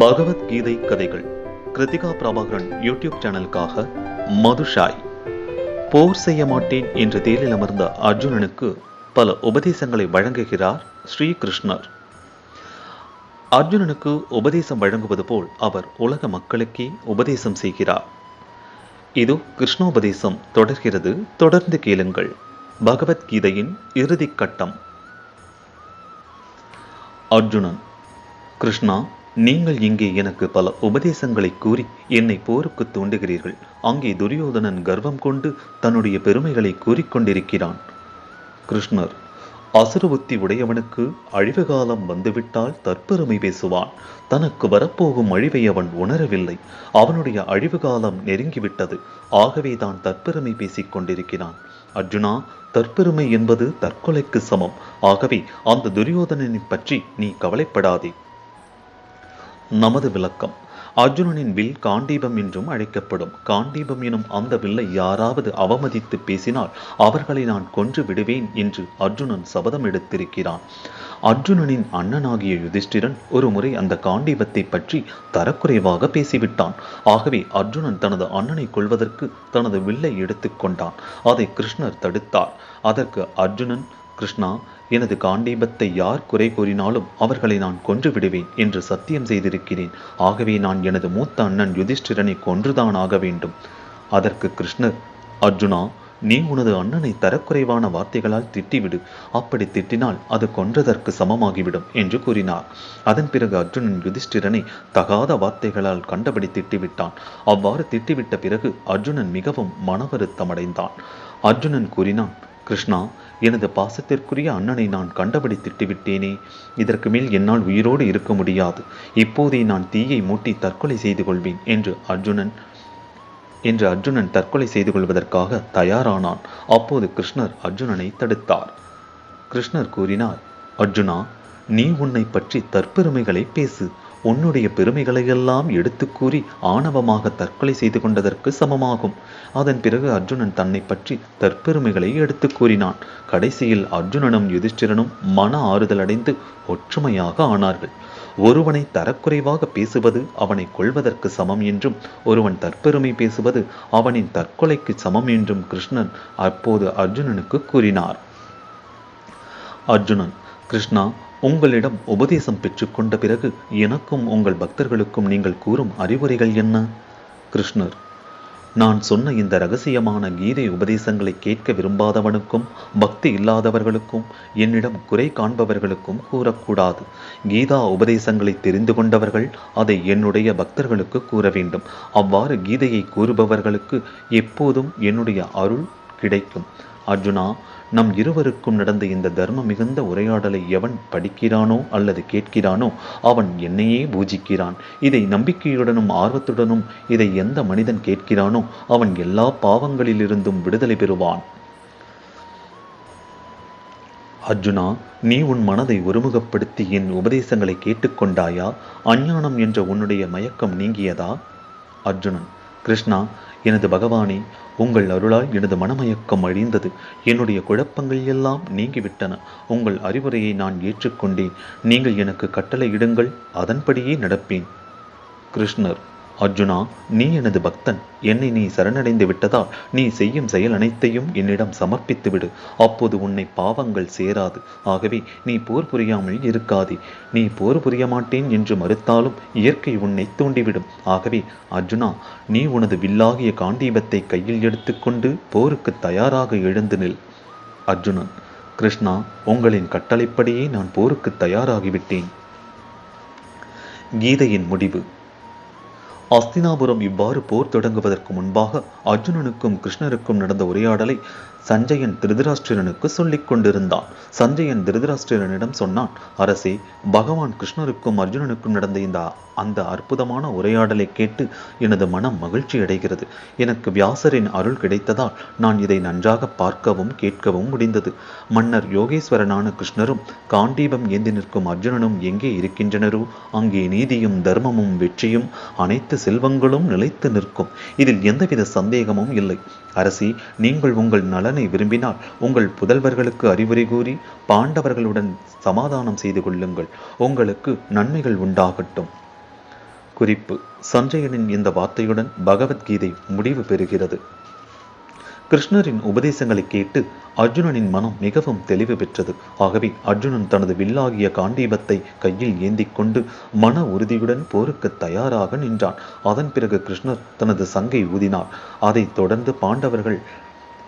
பகவத்கீதை கதைகள் கிருத்திகா பிரபாகரன் யூடியூப் சேனலுக்காக மதுஷாய் போர் செய்ய மாட்டேன் என்று தேரில் அமர்ந்த அர்ஜுனனுக்கு பல உபதேசங்களை வழங்குகிறார் ஸ்ரீ கிருஷ்ணர் அர்ஜுனனுக்கு உபதேசம் வழங்குவது போல் அவர் உலக மக்களுக்கே உபதேசம் செய்கிறார். இது கிருஷ்ணோபதேசம் தொடர்கிறது தொடர்ந்து கேளுங்கள். பகவத்கீதையின் இறுதிக் கட்டம். அர்ஜுனன் கிருஷ்ணா நீங்கள் இங்கே எனக்கு பல உபதேசங்களை கூறி என்னை போருக்கு தூண்டுகிறீர்கள். அங்கே துரியோதனன் கர்வம் கொண்டு தன்னுடைய பெருமைகளை கூறிக்கொண்டிருக்கிறான் கிருஷ்ணர் அசுரபுத்தி உடையவனுக்கு அழிவு காலம் வந்துவிட்டால் தற்பெருமை பேசுவான். தனக்கு வரப்போகும் அழிவை அவன் உணரவில்லை. அவனுடைய அழிவு காலம் நெருங்கிவிட்டது. ஆகவே தான் தற்பெருமை பேசிக் கொண்டிருக்கிறான். அர்ஜுனா தற்பெருமை என்பது தற்கொலைக்கு சமம். ஆகவே அந்த துரியோதனனை பற்றி நீ கவலைப்படாதே. நமது விளக்கம். அர்ஜுனனின் வில் காண்டீபம் என்றும் அழைக்கப்படும். காண்டீபம் எனும் அந்த வில்லை யாராவது அவமதித்து பேசினால் அவர்களை நான் கொன்று விடுவேன் என்று அர்ஜுனன் சபதம் எடுத்திருக்கிறான். அர்ஜுனனின் அண்ணனாகிய யுதிஷ்டிரன் ஒரு முறை அந்த காண்டீபத்தை பற்றி தரக்குறைவாக பேசிவிட்டான். ஆகவே அர்ஜுனன் தனது அண்ணனை கொள்வதற்கு தனது வில்லை எடுத்துக்கொண்டான் அதை கிருஷ்ணர் தடுத்தார். அதற்கு அர்ஜுனன் கிருஷ்ணா எனது காண்டீபத்தை யார் குறை கூறினாலும் அவர்களை நான் கொன்று விடுவேன் என்று சத்தியம் செய்திருக்கிறேன். ஆகவே நான் எனது மூத்த அண்ணன் யுதிஷ்டிரனை கொன்றுதான் ஆக வேண்டும். அதற்கு கிருஷ்ணர் அர்ஜுனா நீ உனது அண்ணனை தரக்குறைவான வார்த்தைகளால் திட்டிவிடு. அப்படி திட்டினால் அது கொன்றதற்கு சமமாகிவிடும் என்று கூறினார். அதன் பிறகு அர்ஜுனன் யுதிஷ்டிரனை தகாத வார்த்தைகளால் கண்டபடி திட்டிவிட்டான். அவ்வாறு திட்டிவிட்ட பிறகு அர்ஜுனன் மிகவும் மனவருத்தமடைந்தான். அர்ஜுனன் கூறினான் கிருஷ்ணா எனது பாசத்திற்குரிய அண்ணனை நான் கண்டபடி திட்டுவிட்டேனே. இதற்கு மேல் என்னால் உயிரோடு இருக்க முடியாது. இப்போதே நான் தீயை மூட்டி தற்கொலை செய்து கொள்வேன் என்று அர்ஜுனன் என்று அர்ஜுனன் தற்கொலை செய்து கொள்வதற்காக தயாரானான். அப்போது கிருஷ்ணர் அர்ஜுனனை தடுத்தார். கிருஷ்ணர் கூறினார் அர்ஜுனா நீ உன்னை பற்றி தற்பெருமைகளை பேசு. உன்னுடைய பெருமைகளையெல்லாம் எடுத்து கூறி ஆணவமாக தற்கொலை செய்து கொண்டதற்கு சமமாகும். அதன் பிறகு அர்ஜுனன் தன்னை பற்றி தற்பெருமைகளை எடுத்து கூறினான். கடைசியில் அர்ஜுனனும் யுதிஷ்டிரனும் மன ஆறுதல் அடைந்து ஒற்றுமையாக ஆனார்கள். ஒருவனை தரக்குறைவாக பேசுவது அவனை கொள்வதற்கு சமம் என்றும் ஒருவன் தற்பெருமை பேசுவது அவனின் தற்கொலைக்கு சமம் என்றும் கிருஷ்ணன் அப்போது அர்ஜுனனுக்கு கூறினார். அர்ஜுனன் கிருஷ்ணா உங்களிடம் உபதேசம் பெற்றுக்கொண்ட பிறகு எனக்கும் உங்கள் பக்தர்களுக்கும் நீங்கள் கூறும் அறிவுரைகள் என்ன? கிருஷ்ணர் நான் சொன்ன இந்த ரகசியமான கீதை உபதேசங்களை கேட்க விரும்பாதவனுக்கும் பக்தி இல்லாதவர்களுக்கும் என்னிடம் குறை காண்பவர்களுக்கும் கூறக்கூடாது. கீதா உபதேசங்களை தெரிந்து கொண்டவர்கள் அதை என்னுடைய பக்தர்களுக்கு கூற வேண்டும். அவ்வாறு கீதையை கூறுபவர்களுக்கு எப்போதும் என்னுடைய அருள் கிடைக்கும். அர்ஜுனா நம் இருவருக்கும் நடந்த இந்த தர்ம மிகுந்த உரையாடலை எவன் படிக்கிறானோ அல்லது கேட்கிறானோ அவன் என்னையே பூஜிக்கிறான். இதை நம்பிக்கையுடனும் ஆர்வத்துடனும் இதை எந்த மனிதன் கேட்கிறானோ அவன் எல்லா பாவங்களிலிருந்தும் விடுதலை பெறுவான். அர்ஜுனா நீ உன் மனதை ஒருமுகப்படுத்தி என் உபதேசங்களை கேட்டுக்கொண்டாயா? அஞ்ஞானம் என்ற உன்னுடைய மயக்கம் நீங்கியதா? அர்ஜுனன் கிருஷ்ணா எனது பகவானே உங்கள் அருளால் எனது மனமயக்கம் அழிந்தது. என்னுடைய குழப்பங்கள் எல்லாம் நீங்கிவிட்டன. உங்கள் அறிவுரையை நான் ஏற்றுக்கொண்டேன். நீங்கள் எனக்கு கட்டளையிடுங்கள் அதன்படியே நடப்பேன். கிருஷ்ணர். அர்ஜுனா நீ எனது பக்தன். என்னை நீ சரணடைந்து விட்டதால் நீ செய்யும் செயல் அனைத்தையும் என்னிடம் சமர்ப்பித்து விடு. அப்போது உன்னை பாவங்கள் சேராது. ஆகவே நீ போர் புரியாமல் இருக்காதே. நீ போர் புரிய மாட்டேன் என்று மறுத்தாலும் இயற்கை உன்னை தூண்டிவிடும். ஆகவே அர்ஜுனா நீ உனது வில்லாகிய காண்டீபத்தை கையில் எடுத்துக்கொண்டு போருக்கு தயாராக எழுந்து நில். அர்ஜுனன் கிருஷ்ணா உங்களின் கட்டளைப்படியே நான் போருக்கு தயாராகிவிட்டேன். கீதையின் முடிவு. அஸ்தினாபுரம் இவ்வாறு போர் தொடங்குவதற்கு முன்பாக அர்ஜுனனுக்கும் கிருஷ்ணருக்கும் நடந்த உரையாடலை சஞ்சயன் திருதராஷ்டிரனுக்கு சொல்லிக் கொண்டிருந்தான். சஞ்சயன் திருதராஷ்டிரனிடம் சொன்னான் அரசே பகவான் கிருஷ்ணருக்கும் அர்ஜுனனுக்கும் நடந்த இந்த அந்த அற்புதமான உரையாடலை கேட்டு எனது மனம் மகிழ்ச்சி அடைகிறது. எனக்கு வியாசரின் அருள் கிடைத்ததால் நான் இதை நன்றாக பார்க்கவும் கேட்கவும் முடிந்தது. மன்னர் யோகேஸ்வரனான கிருஷ்ணரும் காண்டீபம் ஏந்தி நிற்கும் அர்ஜுனனும் எங்கே இருக்கின்றனரோ அங்கே நீதியும் தர்மமும் வெற்றியும் அனைத்து செல்வங்களும் நிலைத்து நிற்கும். இதில் எந்தவித சந்தேகமும் இல்லை. அரசி நீங்கள் உங்கள் நலன் விரும்பினால் உங்கள் புதல்வர்களுக்கு அறிவுரை கூறி பாண்டவர்களுடன் சமாதானம் செய்து கொள்ளுங்கள். உங்களுக்கு நன்மைகள் உண்டாகட்டும். குறிப்பு சஞ்சயனின் இந்த வார்த்தையுடன் பகவத்கீதை முடிவு பெறுகிறது. கிருஷ்ணரின் உபதேசங்களை கேட்டு அர்ஜுனனின் மனம் மிகவும் தெளிவு பெற்றது. ஆகவே அர்ஜுனன் தனது வில்லாகிய காண்டீபத்தை கையில் ஏந்தி கொண்டு மன உறுதியுடன் போருக்கு தயாராக நின்றான். அதன் பிறகு கிருஷ்ணர் தனது சங்கை ஊதினார். அதைத் தொடர்ந்து பாண்டவர்கள்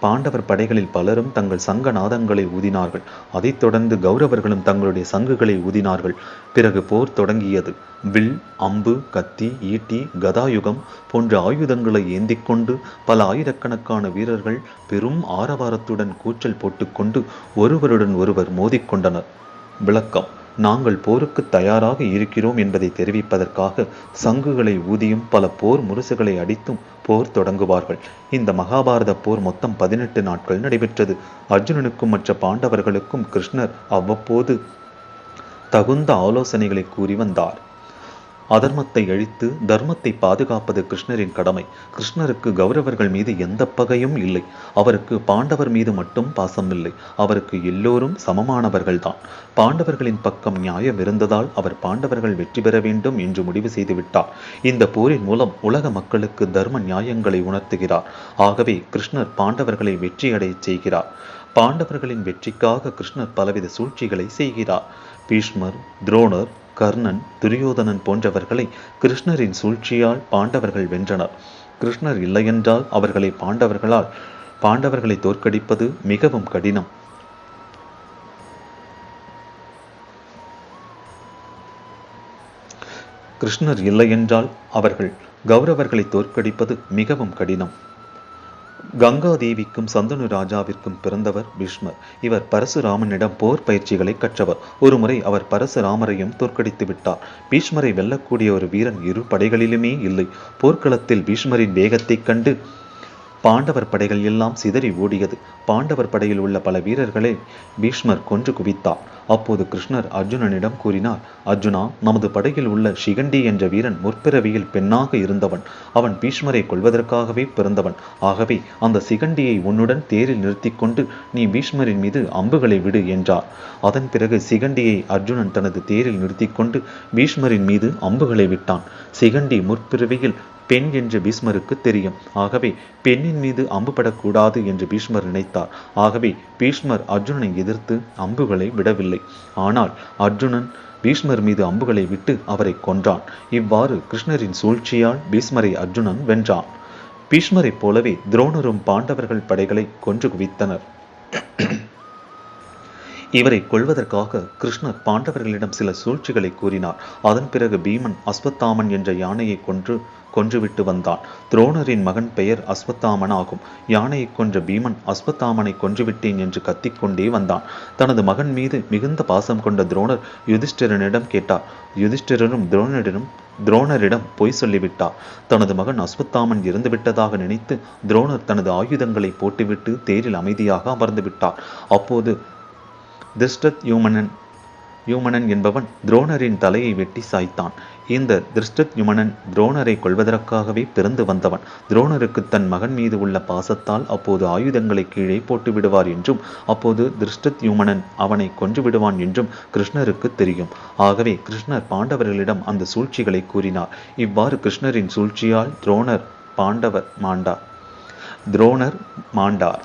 பாண்டவர் படைகளில் பலரும் தங்கள் சங்க நாதங்களை ஊதினார்கள். அதைத் தொடர்ந்து கௌரவர்களும் தங்களுடைய சங்குகளை ஊதினார்கள். பிறகு போர் தொடங்கியது. வில் அம்பு கத்தி ஈட்டி கதாயுகம் போன்ற ஆயுதங்களை ஏந்திக்கொண்டு பல ஆயிரக்கணக்கான வீரர்கள் பெரும் ஆரவாரத்துடன் கூச்சல் போட்டுக்கொண்டு ஒருவருடன் ஒருவர் மோதிக்கொண்டனர் விளக்கம். நாங்கள் போருக்கு தயாராக இருக்கிறோம் என்பதை தெரிவிப்பதற்காக சங்குகளை ஊதியும் பல போர் முரசுகளை அடித்தும் போர் தொடங்குவார்கள். இந்த மகாபாரத போர் மொத்தம் பதினெட்டு நாட்கள் நடைபெற்றது. அர்ஜுனனுக்கும் மற்ற பாண்டவர்களுக்கும் கிருஷ்ணர் அவ்வப்போது தகுந்த ஆலோசனைகளை கூறி வந்தார். அதர்மத்தை அழித்து தர்மத்தை பாதுகாப்பது கிருஷ்ணரின் கடமை. கிருஷ்ணருக்கு கௌரவர்கள் மீது எந்த பகையும் இல்லை. அவருக்கு பாண்டவர் மீது மட்டும் பாசம் இல்லை. அவருக்கு எல்லோரும் சமமானவர்கள்தான் பாண்டவர்களின் பக்கம் நியாயம் இருந்ததால் அவர் பாண்டவர்கள் வெற்றி பெற வேண்டும் என்று முடிவு செய்துவிட்டார். இந்த போரின் மூலம் உலக மக்களுக்கு தர்ம நியாயங்களை உணர்த்துகிறார். ஆகவே கிருஷ்ணர் பாண்டவர்களை வெற்றியடையச் செய்கிறார். பாண்டவர்களின் வெற்றிக்காக கிருஷ்ணர் பலவித சூழ்ச்சிகளை செய்கிறார். பீஷ்மர் துரோணர் கர்ணன் துரியோதனன் போன்றவர்களை கிருஷ்ணரின் சூழ்ச்சியால் பாண்டவர்கள் வென்றனர். கிருஷ்ணர் இல்லையென்றால் அவர்களை பாண்டவர்களால் பாண்டவர்களை தோற்கடிப்பது மிகவும் கடினம். கிருஷ்ணர் இல்லையென்றால் அவர்கள் கௌரவர்களை தோற்கடிப்பது மிகவும் கடினம். கங்கா தேவிக்கும் சந்தனு ராஜாவிற்கும் பிறந்தவர் பீஷ்மர். இவர் பரசுராமனிடம் போர் பயிற்சிகளை கற்றவர். ஒருமுறை அவர் பரசுராமரையும் தோற்கடித்து விட்டார். பீஷ்மரை வெல்லக்கூடிய ஒரு வீரன் இரு படைகளிலுமே இல்லை. போர்க்களத்தில் பீஷ்மரின் வேகத்தைக் கண்டு பாண்டவர் படைகள் எல்லாம் சிதறி ஓடியது. பாண்டவர் படையில் உள்ள பல வீரர்களை பீஷ்மர் கொன்று குவித்தார். அப்போது கிருஷ்ணர் அர்ஜுனனிடம் கூறினார் அர்ஜுனா நமது படையில் உள்ள ஷிகண்டி என்ற வீரன் முற்பிறவியில் பெண்ணாக இருந்தவன். அவன் பீஷ்மரை கொள்வதற்காகவே பிறந்தவன். ஆகவே அந்த சிகண்டியை உன்னுடன் தேரில் நிறுத்தி கொண்டு நீ பீஷ்மரின் மீது அம்புகளை விடு என்றார். அதன் பிறகு சிகண்டியை அர்ஜுனன் தனது தேரில் நிறுத்தி கொண்டு பீஷ்மரின் மீது அம்புகளை விட்டான். சிகண்டி முற்பிறவியில் பெண் என்று பீஷ்மருக்கு தெரியும். ஆகவே பெண்ணின் மீது அம்புபடக்கூடாது என்று பீஷ்மர் நினைத்தார். ஆகவே பீஷ்மர் அர்ஜுனனை எதிர்த்து அம்புகளை விடவில்லை. ஆனால் அர்ஜுனன் பீஷ்மர் மீது அம்புகளை விட்டு அவரை கொன்றான். இவ்வாறு கிருஷ்ணரின் சூழ்ச்சியால் பீஷ்மரை அர்ஜுனன் வென்றான். பீஷ்மரைப் போலவே துரோணரும் பாண்டவர்கள் படைகளை கொன்று குவித்தனர். இவரை கொள்வதற்காக கிருஷ்ணர் பாண்டவர்களிடம் சில சூழ்ச்சிகளை கூறினார். அதன் பிறகு பீமன் அஸ்வத்தாமன் என்ற யானையை கொன்று கொன்றுவிட்டு வந்தான். துரோணரின் மகன் பெயர் அஸ்வத்தாமன் ஆகும். யானையை கொன்ற பீமன் அஸ்வத்தாமனை கொன்றுவிட்டேன் என்று கத்திக்கொண்டே வந்தான். தனது மகன் மீது மிகுந்த பாசம் கொண்ட துரோணர் யுதிஷ்டிரனிடம் கேட்டார். யுதிஷ்டிரரும் துரோணரிடம் துரோணரிடம் பொய் சொல்லிவிட்டார். தனது மகன் அஸ்வத்தாமன் இறந்துவிட்டதாக நினைத்து துரோணர் தனது ஆயுதங்களை போட்டுவிட்டு தேரில் அமைதியாக அமர்ந்து விட்டார் அப்போது திருஷ்டத் யூமனன் யூமனன் என்பவன் துரோணரின் தலையை வெட்டி சாய்த்தான். இந்த திருஷ்டத் யுமனன் துரோணரை கொள்வதற்காகவே பிறந்து வந்தவன். துரோணருக்கு தன் மகன் மீது உள்ள பாசத்தால் அப்போது ஆயுதங்களை கீழே போட்டு விடுவார் என்றும் அப்போது திருஷ்டத் யுமனன் அவனை கொன்று விடுவான் என்றும் கிருஷ்ணருக்கு தெரியும். ஆகவே கிருஷ்ணர் பாண்டவர்களிடம் அந்த சூழ்ச்சிகளை கூறினார். இவ்வாறு கிருஷ்ணரின் சூழ்ச்சியால் துரோணர் பாண்டவர் மாண்டார் துரோணர் மாண்டார்.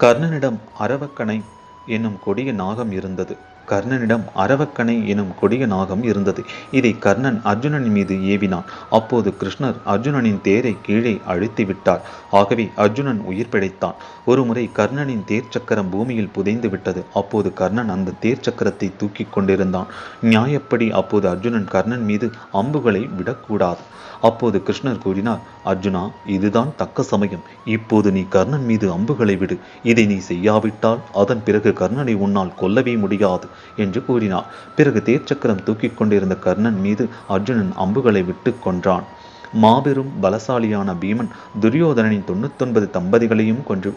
கர்ணனிடம் அரவக்கணை என்னும் கொடிய நாகம் இருந்தது. கர்ணனிடம் அரவக்கணை எனும் கொடிய நாகம் இருந்தது. இதை கர்ணன் அர்ஜுனன் மீது ஏவினான். அப்போது கிருஷ்ணர் அர்ஜுனனின் தேரை கீழே அழுத்தி விட்டார். ஆகவே அர்ஜுனன் உயிர் பிழைத்தான். ஒருமுறை கர்ணனின் தேர் சக்கரம் பூமியில் புதைந்து விட்டது. அப்போது கர்ணன் அந்த தேர் சக்கரத்தை தூக்கி கொண்டிருந்தான். நியாயப்படி அப்போது அர்ஜுனன் கர்ணன் மீது அம்புகளை விடக்கூடாது. அப்போது கிருஷ்ணர் கூறினார் அர்ஜுனா இதுதான் தக்க சமயம். இப்போது நீ கர்ணன் மீது அம்புகளை விடு. இதை நீ செய்யாவிட்டால் அதன் பிறகு கர்ணனை உன்னால் கொல்லவே முடியாது என்று கூறினார். பிறகு தேர்ச்சக்கரம் தூக்கிக் கொண்டிருந்த கர்ணன் மீது அர்ஜுனன் அம்புகளை விட்டு கொன்றான். மாபெரும் பலசாலியான பீமன் துரியோதனனின் தொண்ணூத்தொன்பது தம்பதிகளையும் கொன்று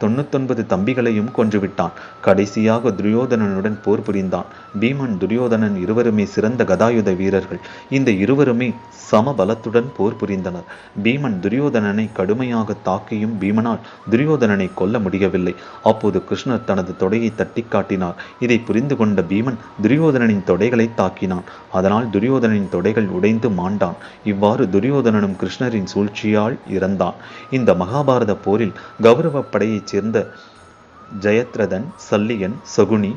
தொண்ணூத்தொன்பது தம்பிகளையும் கொன்றுவிட்டான். கடைசியாக துரியோதனனுடன் போர் புரிந்தான். பீமன் துரியோதனன் இருவருமே சிறந்த கதாயுத வீரர்கள். இந்த இருவருமே சம பலத்துடன் போர் புரிந்தனர். பீமன் துரியோதனனை கடுமையாக தாக்கியும் பீமனால் துரியோதனனை கொல்ல முடியவில்லை. அப்போது கிருஷ்ணர் தனது தொடையை தட்டி காட்டினார். இதை புரிந்து கொண்ட பீமன் துரியோதனனின் தொடைகளை தாக்கினான். அதனால் துரியோதனனின் தொடைகள் உடைந்து மாண்டான். இவ்வாறு துரியோதனனும் கிருஷ்ணரின் சூழ்ச்சியால் இறந்தான். இந்த மகாபாரத போரில் கௌரவ படையைச் சேர்ந்த ஜெயத்ரதன் சல்லியன் சகுனி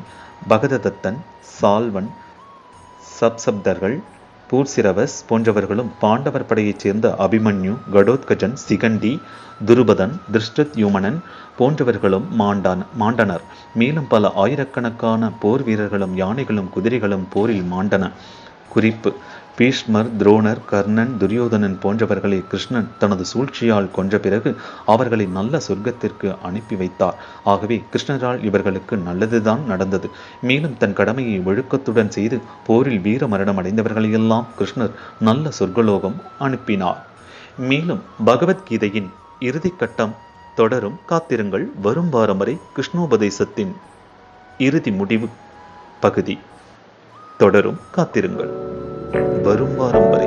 பகததத்தன் சால்வன் சப்சப்தர்கள் பூர்சிரவஸ் போன்றவர்களும் பாண்டவர் படையைச் சேர்ந்த அபிமன்யு கடோத்கஜன் சிகண்டி துருபதன் திருஷ்டத்யுமனன் போன்றவர்களும் மாண்டான் மாண்டனர். மேலும் பல ஆயிரக்கணக்கான போர் வீரர்களும் யானைகளும் குதிரைகளும் போரில் மாண்டன. குறிப்பு. பீஷ்மர் துரோணர் கர்ணன் துரியோதனன் போன்றவர்களை கிருஷ்ணன் தனது சூழ்ச்சியால் கொன்ற பிறகு அவர்களை நல்ல சொர்க்கத்திற்கு அனுப்பி வைத்தார். ஆகவே கிருஷ்ணரால் இவர்களுக்கு நல்லதுதான் நடந்தது. மேலும் தன் கடமையை ஒழுக்கத்துடன் செய்து போரில் வீர மரணம் அடைந்தவர்களையெல்லாம் கிருஷ்ணர் நல்ல சொர்க்கலோகம் அனுப்பினார். மேலும் பகவத்கீதையின் இறுதி கட்டம் தொடரும் காத்திருங்கள். வரும் வாரம் வரை கிருஷ்ணோபதேசத்தின் இறுதி முடிவு பகுதி. தொடரும். காத்திருங்கள். வரும் வாரம் வரை.